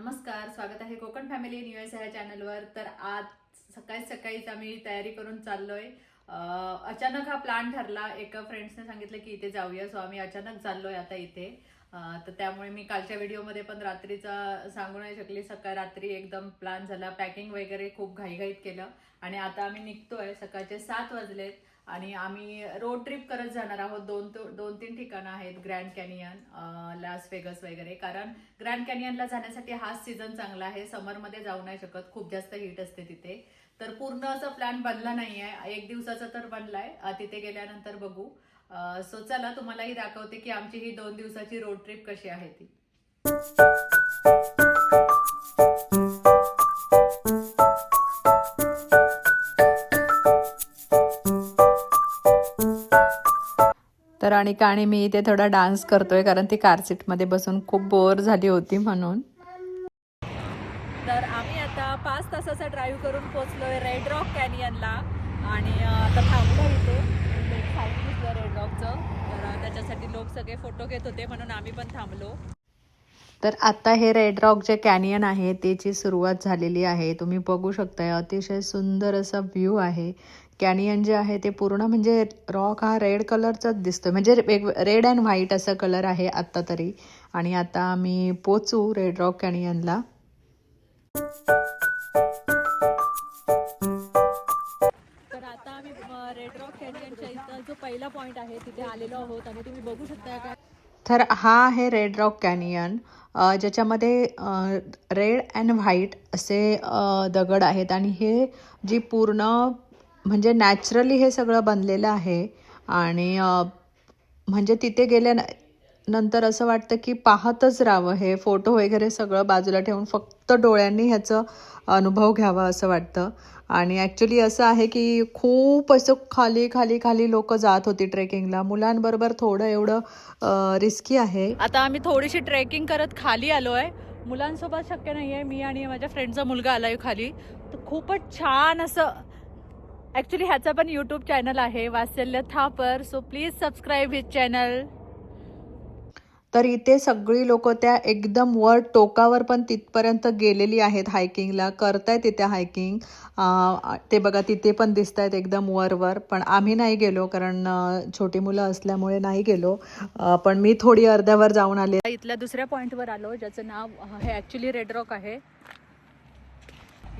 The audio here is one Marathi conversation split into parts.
नमस्कार स्वागत आहे कोकण फॅमिली न्यूज या चॅनलवर. तर आज सकाळी सकाळीच आम्ही तयारी करून चाललोय. अचानक हा प्लॅन ठरला. एका फ्रेंड्सने सांगितलं की इथे जाऊया. सो आम्ही अचानक चाललोय आता इथे. तर त्यामुळे मी कालच्या व्हिडिओमध्ये पण रात्रीचा सांगू नाही शकली. सकाळ रात्री एकदम प्लॅन झाला. पॅकिंग वगैरे खूप घाईघाईत केलं. आणि आता आम्ही निघतोय. सकाळचे सात वाजलेत. आणि आम्ही रोड ट्रिप करत जाणार आहोत. दोन दोन तीन ठिकाणं आहेत. ग्रँड कॅनियन लास वेगस वगैरे. कारण ग्रँड कॅनियनला जाण्यासाठी हाच सीझन चांगला आहे. समरमध्ये जाऊ नाही शकत. खूप जास्त हीट असते तिथे. तर पूर्ण असं प्लॅन बनला नाहीये. एक दिवसाचा तर बनलाय. तिथे गेल्यानंतर बघू. सो चला तुम्हालाही दाखवते की आमची ही दोन दिवसाची रोड ट्रिप कशी आहे ती. तर आणि मी इथे थोडा डान्स करतोय कारण ती कार सीटमध्ये बसून खूप बोर झाली होती म्हणून. तर आम्ही आता पाच तासाचा ड्राईव्ह करून पोहोचलोय रेड रॉक कॅनियनला आणि आता थांबलो इथे. रेड रॉकचं तर त्याच्यासाठी लोक सगळे फोटो घेत होते म्हणून आम्ही पण थांबलो. तर आता हे रेड रॉक जे कॅनियन आहे त्याची सुरुवात झालेली आहे. तुम्ही बघू शकताय अतिशय सुंदर असा व्ह्यू आहे. कॅनियन जे आहे ते पूर्ण म्हणजे रॉक हा रेड कलरचाच दिसतोय. म्हणजे वेग रेड अँड व्हाईट असा कलर आहे आत्ता तरी. आणि आता आम्ही पोचू रेड रॉक कॅनियनला. तर आता आम्ही रेड रॉक कॅनियनच्या इथं जो पहिला पॉइंट आहे तिथे आलेलो आहोत आणि तुम्ही बघू शकता काय तर हा आहे रेड रॉक कॅनियन. ज्याच्यामध्ये रेड अँड व्हाईट असे दगड आहेत. आणि हे जी पूर्ण म्हणजे नॅचरली हे सगळं बनलेलं आहे. आणि म्हणजे तिथे गेल्या नंतर असं वाटतं की पाहतच राहावं हे फोटो वगैरे सगळं बाजूला ठेवून फक्त डोळ्यांनी ह्याचं अनुभव घ्यावा असं वाटतं. आणि ॲक्च्युली असं आहे की खूप असं खाली खाली खाली लोक जात होती ट्रेकिंगला मुलांबरोबर थोडं एवढं रिस्की आहे. आता आम्ही थोडीशी ट्रेकिंग करत खाली आलो आहे मुलांसोबत शक्य नाही आहे मी आणि माझ्या फ्रेंडचा मुलगा आलाय खाली. तर खूपच छान असं ॲक्च्युली ह्याचा पण यूट्यूब चॅनल आहे Vatsalya Thapar. So please subscribe his channel तर इथे सगळी लोक त्या एकदम वर टोकावर पण तिथपर्यंत गेलेली आहेत हायकिंगला करतायत तिथे हायकिंग ते बघा तिथे पण दिसत आहेत एकदम वरवर. पण आम्ही नाही गेलो कारण छोटी मुलं असल्यामुळे नाही गेलो. पण मी थोडी अर्ध्यावर जाऊन आले. इथल्या दुसऱ्या पॉईंटवर आलो ज्याचं नाव हे ॲक्च्युली रेड रॉक आहे.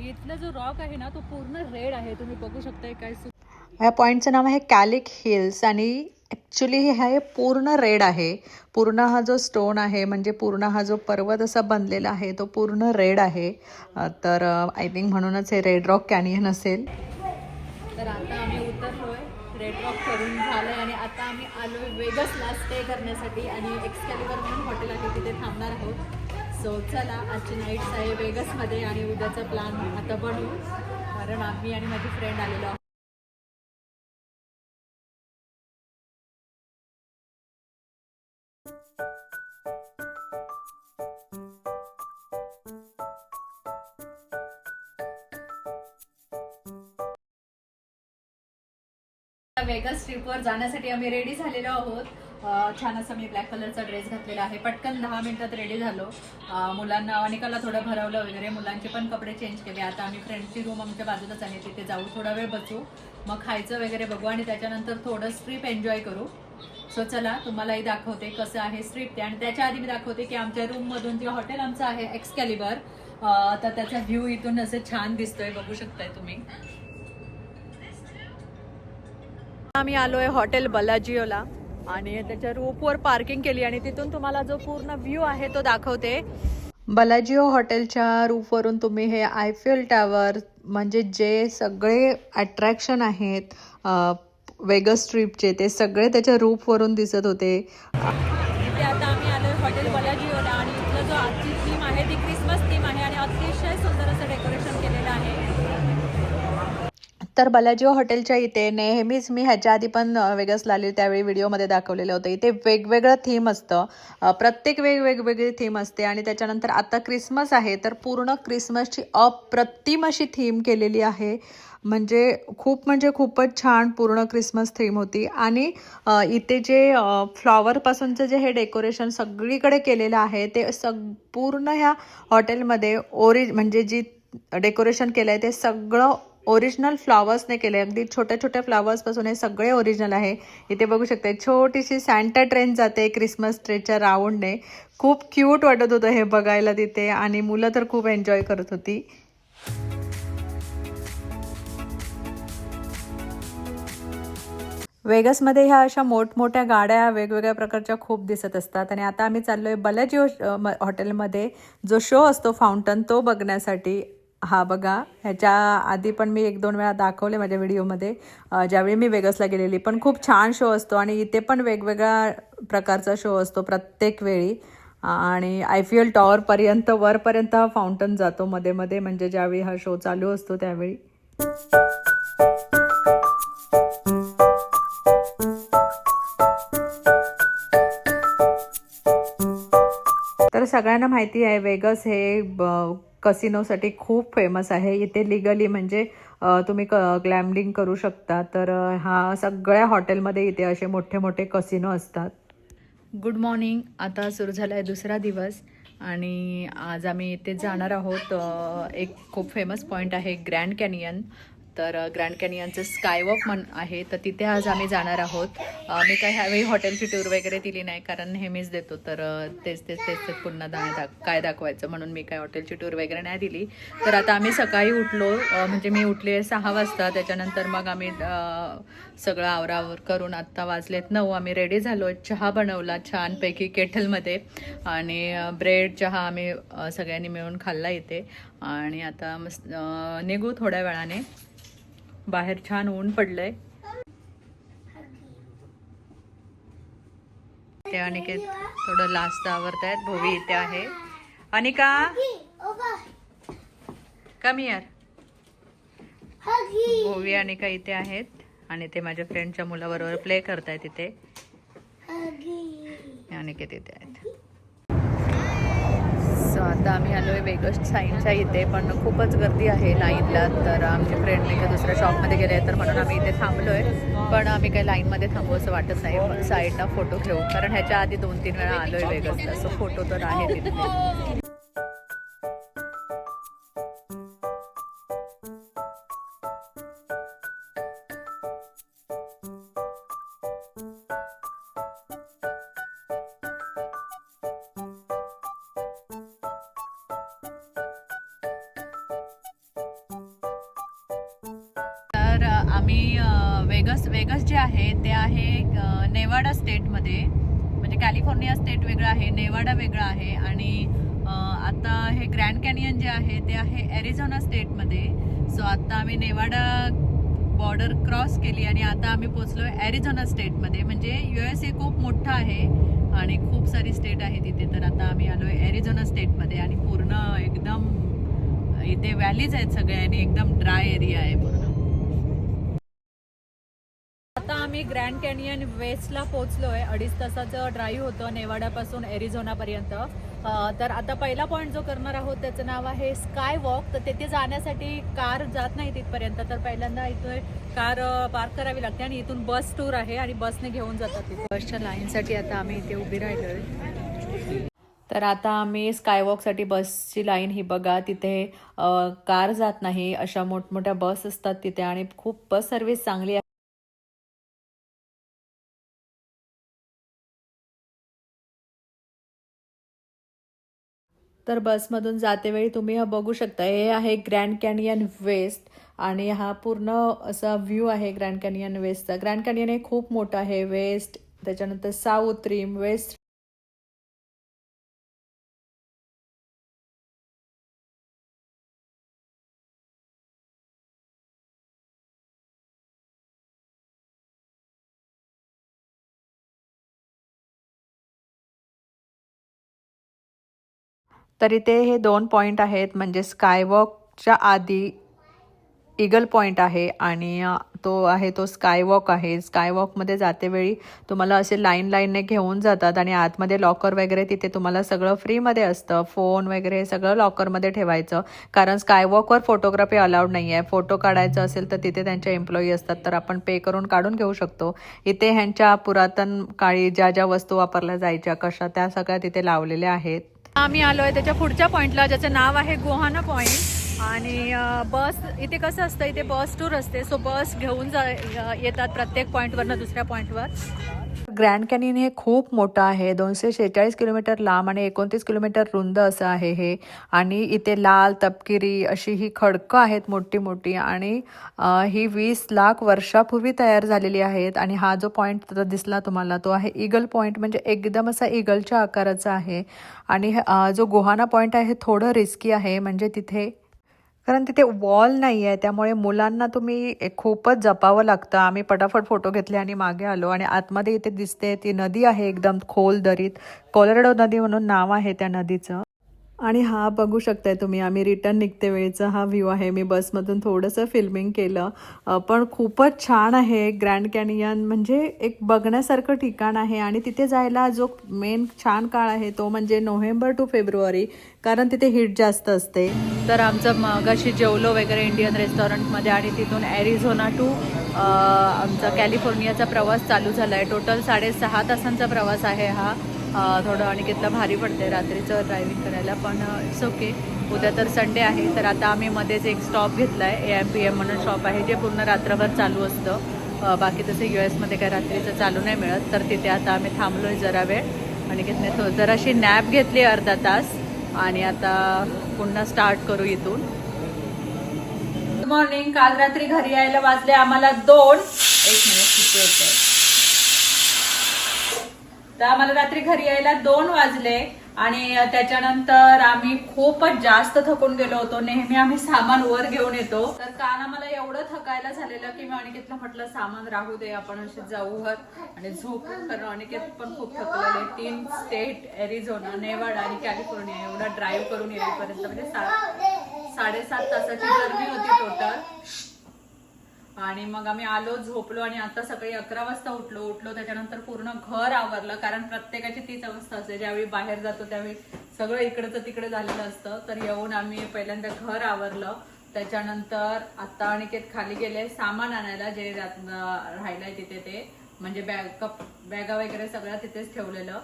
इथला जो रॉक आहे ना तो पूर्ण रेड आहे. तुम्ही बघू शकताय काय ह्या पॉईंटचं नाव आहे कॅलिक हिल्स आणि ॲक्च्युली हे पूर्ण रेड आहे. पूर्ण हा जो स्टोन आहे म्हणजे पूर्ण हा जो पर्वत असा बनलेला आहे तो पूर्ण रेड आहे. तर आय थिंक म्हणूनच हे रेड रॉक कॅनियन असेल. तर आता आम्ही उतरलोय. रेड रॉक करून झालंय आणि आता आम्ही आलोय वेगसला स्टे करण्यासाठी आणि एक्सकॅलिबर म्हणून हॉटेल आहे तिथे थांबणार आहोत. सो चला आजची नाईट्स आहे वेगसमध्ये आणि उद्याचा प्लॅन आता बनवू. कारण आम्ही आणि माझी फ्रेंड आलेलो आहोत. वेगस ट्रिपवर जाण्यासाठी आम्ही रेडी झालेलो आहोत. छान असं मी ब्लॅक कलरचा ड्रेस घातलेला आहे. पटकन दहा मिनिटात रेडी झालो. मुलांना अनेकाला थोडं भरवलं वगैरे. मुलांचे पण कपडे चेंज केले. आता आम्ही फ्रेंडची रूम आमच्या बाजूलाच आहे. तिथे जाऊ. थोडा वेळ बसू. मग खायचं वगैरे बघू आणि त्याच्यानंतर थोडं स्ट्रीप एन्जॉय करू. सो चला तुम्हालाही दाखवते कसं आहे स्ट्रीप ते. आणि त्याच्या आधी मी दाखवते की आमच्या रूममधून जे हॉटेल आमचं आहे एक्सकॅलिबर तर त्याचा व्ह्यू इथून असं छान दिसतोय. बघू शकताय तुम्ही. आम्ही आलोय हॉटेल बलाजिओला आणि त्याच्या रूपवर पार्किंग केली आणि तिथून तुम्हाला जो पूर्ण व्ह्यू आहे तो दाखवते. बलाजिओ हॉटेलच्या रूफवरून तुम्ही हे आयफेल टॉवर म्हणजे जे सगळे अट्रॅक्शन आहेत वेगस ट्रिपचे ते सगळे त्याच्या रूफवरून दिसत होते. तर बलाजिओ हॉटेलच्या इथे नेहमीच मी ह्याच्या आधी पण वेगसला वेगळंच त्यावेळी व्हिडिओमध्ये दाखवलेलं होतं. इथे वेगवेगळं थीम असतं. प्रत्येक वेग वेगवेगळी थीम असते आणि त्याच्यानंतर आता क्रिसमस आहे तर पूर्ण क्रिसमसची अप्रतिम अशी थीम केलेली आहे. म्हणजे खूप म्हणजे खूपच छान पूर्ण क्रिसमस थीम होती. आणि इथे जे फ्लॉवरपासूनचं जे हे डेकोरेशन सगळीकडे केलेलं आहे ते सग पूर्ण ह्या हॉटेलमध्ये ओरिज म्हणजे जी डेकोरेशन केलं आहे ते सगळं ओरिजिनल फ्लॉवर्सने केले अगदी छोट्या छोट्या फ्लॉवर्सपासून हे सगळे ओरिजिनल आहे. इथे बघू शकते छोटीशी सॅन्टा ट्रेन जाते क्रिसमस ट्रेच्या राऊंडने. खूप क्यूट वाटत होतं हे बघायला तिथे आणि मुलं तर खूप एन्जॉय करत होती. वेगसमध्ये ह्या अशा मोठमोठ्या गाड्या वेगवेगळ्या प्रकारच्या खूप दिसत असतात आणि आता आम्ही चाललोय बलाजिओ म- हॉटेलमध्ये जो शो असतो फाउंटन तो बघण्यासाठी. हा बघा ह्याच्या आधी पण मी एक दोन वेळा दाखवले माझ्या व्हिडिओमध्ये. ज्यावेळी मी वेगसला गेलेली पण खूप छान शो असतो आणि इथे पण वेगवेगळ्या प्रकारचा शो असतो प्रत्येक वेळी. आणि आय पी एल टॉवरपर्यंत वरपर्यंत हा फाउंटन जातो मध्ये मध्ये म्हणजे ज्यावेळी हा शो चालू असतो त्यावेळी. तर सगळ्यांना माहिती आहे वेगस हे ब- कसिनोसाठी खूप फेमस आहे. इथे लिगली म्हणजे तुम्ही क ग्लॅमलिंग करू शकता. तर हा सगळ्या हॉटेलमध्ये इथे असे मोठे मोठे कसिनो असतात. गुड मॉर्निंग आता सुरू झाला आहे दुसरा दिवस आणि आज आम्ही इथे जाणार आहोत. एक खूप फेमस पॉईंट आहे ग्रँड कॅनियन तर ग्रँड कॅनियनचं स्कायवॉक म्हण आहे तर तिथे आज आम्ही जाणार आहोत. मी काय ह्यावेळी हॉटेलची टूर वगैरे दिली नाही कारण नेहमीच देतो तर तेच तेच तेच तेच पुन्हा दा दाख काय दाखवायचं म्हणून मी काय हॉटेलची टूर वगैरे नाही दिली. तर आता आम्ही सकाळी उठलो म्हणजे मी उठले सहा वाजता त्याच्यानंतर मग आम्ही सगळं आवरावर करून आत्ता वाजलेत नऊ आम्ही रेडी झालो चहा बनवला छानपैकी केटलमध्ये आणि ब्रेड चहा आम्ही सगळ्यांनी मिळून खाल्ला इथे. आणि आता मस्त निघू थोड्या वेळाने. बाहेर छान ऊन पडलंय. ते अनिकेत थोडं लास्ट आवरत आहेत भोवी इथे आहे. अनिका? कमी यार भोवी अनिका इथे आहेत आणि ते माझ्या फ्रेंडच्या मुलाबरोबर प्ले करतायत इथे. अनिकेत इथे आहेत. सो आता आम्ही आलो आहे वेगस साईनच्या इथे पण खूपच गर्दी आहे लाईनला. तर आमचे फ्रेंड मी काही दुसऱ्या शॉपमध्ये गेले तर म्हणून आम्ही इथे थांबलो आहे पण आम्ही काही लाईनमध्ये थांबू असं वाटत नाही. साईडला फोटो घेऊ. कारण ह्याच्या आधी दोन तीन वेळा आलो आहे वेगसला सो फोटो तर आहे तिथे. जे आहे ते आहे नेवाडा स्टेटमध्ये. म्हणजे कॅलिफोर्निया स्टेट वेगळं आहे नेवाडा वेगळं आहे आणि आता हे ग्रँड कॅनियन जे आहे ते आहे ॲरिझोना स्टेटमध्ये. सो आता आम्ही नेवाडा बॉर्डर क्रॉस केली आणि आता आम्ही पोचलो आहे ॲरिझोना स्टेटमध्ये. म्हणजे यू एस ए खूप मोठा आहे आणि खूप सारी स्टेट आहे तिथे. तर आता आम्ही आलो आहे ॲरिझोना स्टेटमध्ये आणि पूर्ण एकदम इथे व्हॅलीज आहेत सगळ्या आणि एकदम ड्राय एरिया आहे. आम्ही ग्रँड कॅनियन वेस्टला पोहोचलोय. अडीच तासाचं ड्राईव्ह होतं नेवाडापासून एरिझोनापर्यंत. तर आता पहिला पॉईंट जो करणार आहोत त्याचं नाव आहे स्काय वॉक तर तिथे जाण्यासाठी कार जात नाही तिथपर्यंत तर पहिल्यांदा इथे कार पार्क करावी लागते आणि इथून बस टूर आहे आणि बसने घेऊन जातात तिथे. बसच्या लाईनसाठी आता आम्ही इथे उभी राहिलोय. तर आता आम्ही स्कायवॉकसाठी बसची लाईन ही बघा. तिथे कार जात नाही. अशा मोठमोठ्या बस असतात तिथे आणि खूप बस सर्व्हिस चांगली आहे तर बसमधून जातेवेळी तुम्ही हा बघू शकता. हे आहे ग्रँड कॅनियन वेस्ट आणि हा पूर्ण असा व्ह्यू आहे ग्रँड कॅनियन वेस्टचा ग्रँड कॅनियन हे खूप मोठं आहे. वेस्ट त्याच्यानंतर साऊथ रिम वेस्ट तर इथे हे दोन पॉईंट आहेत. म्हणजे स्कायवॉकच्या आधी इगल पॉईंट आहे आणि तो आहे तो स्कायवॉक आहे. स्कायवॉकमध्ये जातेवेळी तुम्हाला असे लाईन लाईनने घेऊन जातात आणि आतमध्ये लॉकर वगैरे तिथे तुम्हाला सगळं फ्रीमध्ये असतं. फोन वगैरे हे सगळं लॉकरमध्ये ठेवायचं. कारण स्कायवॉकवर फोटोग्राफी अलाउड नाही आहे. फोटो काढायचा असेल तर तिथे त्यांच्या एम्प्लॉई असतात. तर आपण पे करून काढून घेऊ शकतो. इथे ह्यांच्या पुरातन काळी ज्या ज्या वस्तू वापरल्या जायच्या कशा त्या सगळ्या तिथे लावलेल्या आहेत. आम्ही आलो आहे त्याच्या पुढच्या पॉईंटला ज्याचं नाव आहे गोहाना पॉईंट आणि बस इथे कसं असतं इथे बस टूर असते. सो बस घेऊन जा येतात प्रत्येक पॉईंटवरनं दुसऱ्या पॉईंटवर ग्रँड कॅनियन हे खूप मोठं आहे. दोनशे शेहेचाळीस किलोमीटर लांब आणि एकोणतीस किलोमीटर रुंद असं आहे हे. आणि इथे लाल तपकिरी अशी ही खडकं आहेत मोठी मोठी. आणि ही वीस लाख वर्षापूर्वी तयार झालेली आहेत. आणि हा जो पॉईंट दिसला तुम्हाला तो आहे इगल पॉईंट म्हणजे एकदम असा इगलच्या आकाराचा आहे. आणि जो गोहाना पॉईंट आहे थोडं रिस्की आहे. म्हणजे तिथे कारण तिथे वॉल नाही आहे त्यामुळे मुलांना तुम्ही खूपच जपावं लागतं. आम्ही पटाफट फोटो घेतले आणि मागे आलो आणि आतमध्ये इथे दिसते ती नदी आहे एकदम खोल दरीत. कोलरडो नदी म्हणून नाव आहे त्या नदीचं. आणि हा बघू शकताय तुम्ही आम्ही रिटर्न निघते वेळेचा हा व्ह्यू आहे. मी बसमधून थोडंसं फिल्मिंग केलं. पण खूपच छान आहे. ग्रँड कॅनियन म्हणजे एक बघण्यासारखं ठिकाण आहे आणि तिथे जायला जो मेन छान काळ आहे तो म्हणजे नोव्हेंबर टू फेब्रुवारी कारण तिथे हीट जास्त असते. तर आमचं मगाशी जेवलो वगैरे इंडियन रेस्टॉरंटमध्ये आणि तिथून ॲरिझोना टू आमचा कॅलिफोर्नियाचा प्रवास चालू झाला आहे टोटल साडेसहा तासांचा प्रवास आहे हा. थोडं अनिकेतला भारी पडते रात्रीचं ड्रायव्हिंग करायला पण इट्स ओके उद्या तर संडे आहे तर आता आम्ही मध्येच एक स्टॉप घेतला आहे ए एम पी एम म्हणून शॉप आहे जे पूर्ण रात्रभर चालू असतं. बाकी तसं यू एसमध्ये काय रात्रीचं चालू नाही मिळत तर तिथे आता आम्ही थांबलो आहे जरा वेळ. अनिकेतने थो जराशी नॅप घेतली अर्धा तास आणि आता पुन्हा स्टार्ट करू इथून. गुड मॉर्निंग काल रात्री घरी यायला वाजले आम्हाला दोन. एक मिनिट किती होतं तर आम्हाला रात्री घरी यायला दोन वाजले आणि त्याच्यानंतर आम्ही खूपच जास्त थकून गेलो होतो. नेहमी आम्ही सामान वर घेऊन येतो. तर काल आम्हाला एवढं थकायला झालेलं की मी अनिकेतला म्हटलं सामान राहू दे आपण असे जाऊ वर आणि झोप कारण अनिकेत पण खूप थकलेले. तीन स्टेट एरिझोना नेवाडा आणि कॅलिफोर्निया एवढा ड्राईव्ह करून येईपर्यंत म्हणजे सा- साडेसात तासाची जर्नी होती टोटल. आणि मग आम्ही आलो झोपलो आणि आता सकाळी अकरा वाजता उठलो. उठलो त्याच्यानंतर पूर्ण घर आवरलं कारण प्रत्येकाची तीच अवस्था असते. ज्यावेळी बाहेर जातो त्यावेळी सगळं इकडचं तिकडे झालेलं असतं. तर येऊन आम्ही पहिल्यांदा घर आवरलं. त्याच्यानंतर आता अनिकेत खाली गेले सामान आणायला जे राहिलंय तिथे ते. म्हणजे बॅग कप बॅगा वगैरे सगळं तिथेच ठेवलेलं.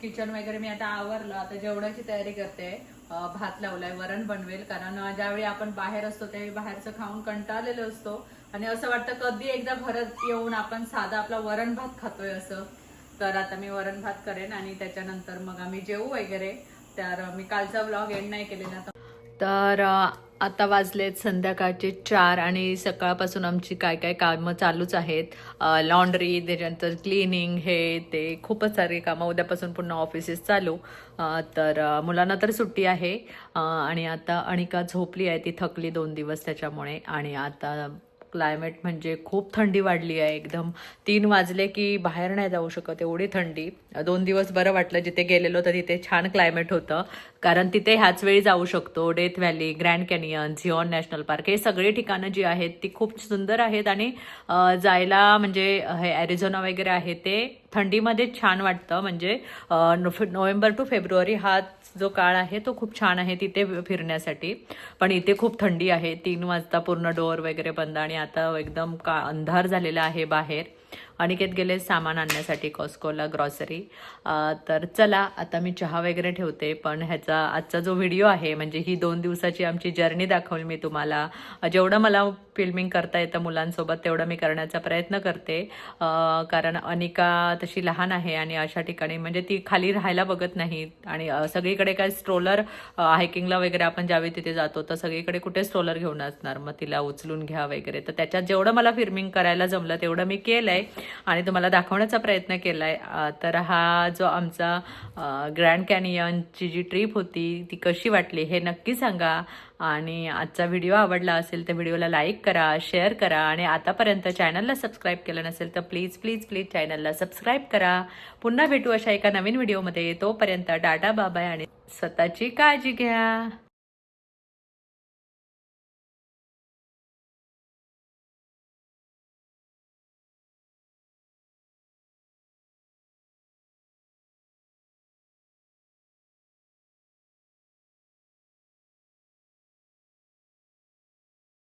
किचन वगैरे मी आता आवरलं. आता जेवणाची तयारी करते. भात लावलाय वरण बनवेल. कारण ज्यावेळी आपण बाहेर असतो त्यावेळी बाहेरचं खाऊन कंटाळलेलो असतो. आणि असं वाटतं कधी एकदा घरात येऊन आपण साधा आपला वरण भात खातोय असं. तर आता मी वरण भात करेन आणि त्याच्यानंतर मग आम्ही जेवू वगैरे. तर मी कालचा ब्लॉग एंड नाही केलेला. तर आता वाजलेत संध्याकाळचे चार आणि सकाळपासून आमची काय काय कामं चालूच आहेत. लॉन्ड्री त्याच्यानंतर क्लिनिंग हे ते खूपच सारी कामं उद्यापासून पुन्हा ऑफिसेस चालू. तर मुलांना तर सुट्टी आहे. आणि आता अणिका झोपली आहे ती थकली दोन दिवस त्याच्यामुळे. आणि आता क्लायमेट म्हणजे खूप थंडी वाढली आहे एकदम तीन वाजले की बाहेर नाही जाऊ शकत एवढी थंडी. दोन दिवस बरं वाटलं जिथे गेलेलो तर तिथे छान क्लायमेट होतं. कारण तिथे ह्याच वेळी जाऊ शकतो Death Valley Grand Canyon Zion National Park हे सगळी ठिकाणं जी आहेत ती खूप सुंदर आहेत आणि जायला म्हणजे हे ॲरिझोना वगैरे आहे ते थंडीमध्ये छान वाटतं. म्हणजे नोव्हेंबर टू फेब्रुवारी हा जो काळ आहे तो खूप छान आहे तिथे फिरण्यासाठी. पण इथे खूप थंडी आहे. तीन वाजता पूर्ण डोअर वगैरे बंद आणि आता एकदम का अंधार झालेला आहे बाहेर. अनिकेत गेले सामान आणण्यासाठी कॉस्कोला ग्रॉसरी तर चला आता मी चहा वगैरे ठेवते पण ह्याचा आजचा जो व्हिडिओ आहे म्हणजे ही दोन दिवसाची आमची जर्नी दाखवली मी तुम्हाला. जेवढं मला फिल्मिंग करता येतं मुलांसोबत तेवढं मी करण्याचा प्रयत्न करते. कारण अनिका तशी लहान आहे आणि अशा ठिकाणी म्हणजे ती खाली राहायला बघत नाही. आणि सगळीकडे काय स्ट्रोलर हायकिंगला वगैरे आपण ज्यावेळी तिथे जातो तर सगळीकडे कुठे स्ट्रोलर घेऊन असणार? मग तिला उचलून घ्या वगैरे. तर त्याच्यात जेवढं मला फिल्मिंग करायला जमलं तेवढं मी केलं आहे आणि तुम्हाला दाखवण्याचा प्रयत्न केला आहे तर हा जो आमचा ग्रँड कॅनियनची जी ट्रिप होती ती कशी वाटली हे नक्की सांगा. आणि आजचा व्हिडिओ आवडला असेल तर व्हिडिओला लाईक करा शेअर करा आणि आतापर्यंत चॅनलला सबस्क्राईब केलं नसेल तर प्लीज प्लीज प्लीज चॅनलला सबस्क्राईब करा. पुन्हा भेटू अशा एका नवीन व्हिडिओमध्ये तोपर्यंत टाटा बाबाय आणि स्वतःची काळजी घ्या.